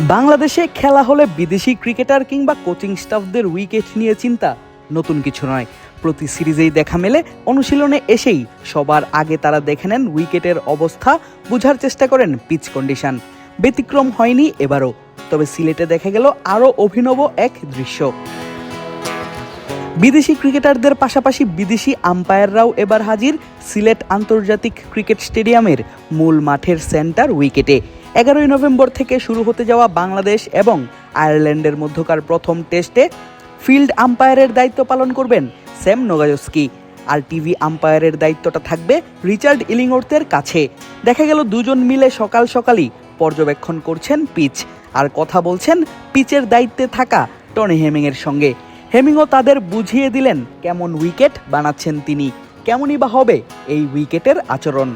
বাংলাদেশে খেলা হলে বিদেশি ক্রিকেটার কিংবা কোচিং স্টাফদের উইকেট নিয়ে চিন্তা। নতুন কিছু নয়। প্রতি সিরিজেই দেখা মেলে, অনুশীলনে এসেই সবার আগে তারা দেখে নেন উইকেটের অবস্থা, বোঝার চেষ্টা করেন পিচ কন্ডিশন ব্যতিক্রম হয়নি এবারও, তবে সিলেটে দেখা গেল আরও অভিনব এক দৃশ্য। বিদেশি ক্রিকেটারদের পাশাপাশি বিদেশি আম্পায়াররাও এবার হাজির সিলেট আন্তর্জাতিক ক্রিকেট স্টেডিয়ামের মূল মাঠের সেন্টার উইকেটে। এগারোই নভেম্বর থেকে শুরু হতে যাওয়া বাংলাদেশ এবং আয়ারল্যান্ডের মধ্যকার প্রথম টেস্টে ফিল্ড আম্পায়ারের দায়িত্ব পালন করবেন স্যাম নোগাজস্কি। আর টিভি আম্পায়ারের দায়িত্বটা থাকবে রিচার্ড ইলিংওর্থের কাছে। দেখা গেল দুজন মিলে সকাল সকালই পর্যবেক্ষণ করছেন পিচ। আর কথা বলছেন পিচের দায়িত্বে থাকা টনি হেমিংয়ের সঙ্গে। হেমিংও তাদের বুঝিয়ে দিলেন কেমন উইকেট বানাচ্ছেন তিনি, কেমনই বা হবে এই উইকেটের আচরণ।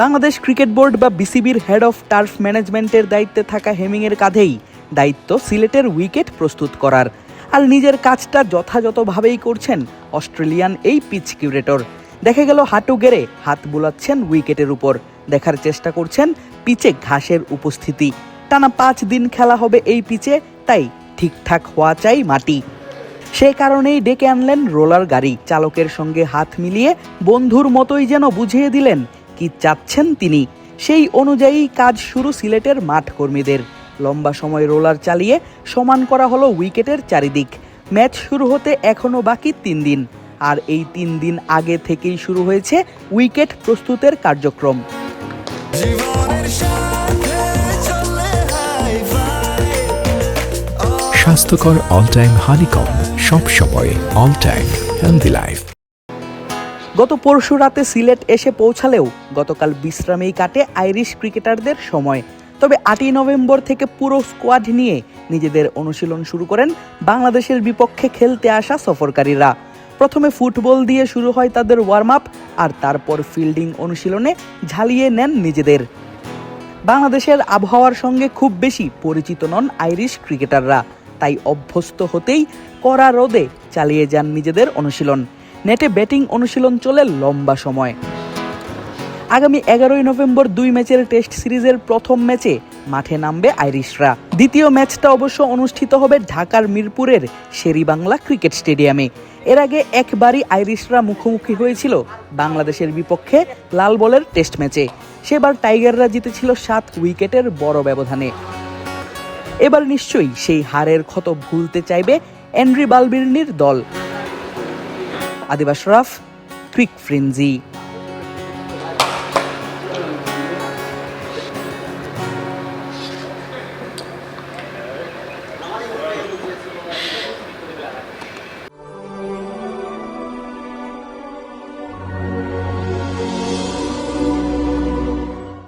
বাংলাদেশ ক্রিকেট বোর্ড বা বিসিবির হেড অফ টার্ফ ম্যানেজমেন্টের দায়িত্বে থাকা হেমিংয়ের কাঁধেই দায়িত্ব সিলেটের উইকেট প্রস্তুত করার। আর নিজের কাজটা যথাযথভাবেই করছেন অস্ট্রেলিয়ান এই পিচ কিউরেটর। দেখে গেল হাঁটু গেড়ে হাত বোলাচ্ছেন উইকেটের উপর। দেখার চেষ্টা করছেন পিচে ঘাসের উপস্থিতি। টানা পাঁচ দিন খেলা হবে এই পিচে, তাই ঠিকঠাক হওয়া চাই মাটি। সে কারণেই ডেকে আনলেন রোলার গাড়ি। চালকের সঙ্গে হাত মিলিয়ে বন্ধুর মতোই যেন বুঝিয়ে দিলেন কি চাচ্ছেন তিনি। সেই অনুযায়ী কাজ শুরু সিলেটের মাঠ কর্মীদের লম্বা সময় রোলার চালিয়ে সমান করা হলো উইকেটের চারিদিক। ম্যাচ শুরু হতে এখনও বাকি তিন দিন। আর এই তিন দিন আগে থেকেই শুরু হয়েছে উইকেট প্রস্তুতের কার্যক্রম। স্বাস্থ্যকর অল টাইম হানিকম সব সময় অল টাইম হেলদি লাইফ গত পরশু রাতে সিলেট এসে পৌঁছালেও গতকাল বিশ্রামেই কাটে আইরিশ ক্রিকেটারদের সময়। তবে আটই নভেম্বর থেকে পুরো স্কোয়াড নিয়ে নিজেদের অনুশীলন শুরু করেন বাংলাদেশের বিপক্ষে খেলতে আসা সফরকারীরা। প্রথমে ফুটবল দিয়ে শুরু হয় তাদের ওয়ার্ম আপ আর তারপর ফিল্ডিং অনুশীলনে ঝালিয়ে নেন নিজেদের। বাংলাদেশের আবহাওয়ার সঙ্গে খুব বেশি পরিচিত নন আইরিশ ক্রিকেটাররা। তাই অভ্যস্ত হতেই কড়া রোদে চালিয়ে যান নিজেদের অনুশীলন। নেটে ব্যাটিং অনুশীলন চলে লম্বা সময়। আগামী এগারোই নভেম্বর দুই ম্যাচের টেস্ট সিরিজের প্রথম ম্যাচে মাঠে নামবে আইরিশরা। দ্বিতীয় ম্যাচটা অবশ্য অনুষ্ঠিত হবে ঢাকার মিরপুরের শেরিবাংলা ক্রিকেট স্টেডিয়ামে। এর আগে একবারই আইরিশরা মুখোমুখি হয়েছিল বাংলাদেশের বিপক্ষে লাল বলের টেস্ট ম্যাচে। সেবার টাইগাররা জিতেছিল সাত উইকেটের বড় ব্যবধানে। এবার নিশ্চয়ই সেই হারের ক্ষত ভুলতে চাইবে এন্ড্রি বালবির্নির দল। আদিবাস রাফ ক্রিক ফ্রিঞ্জি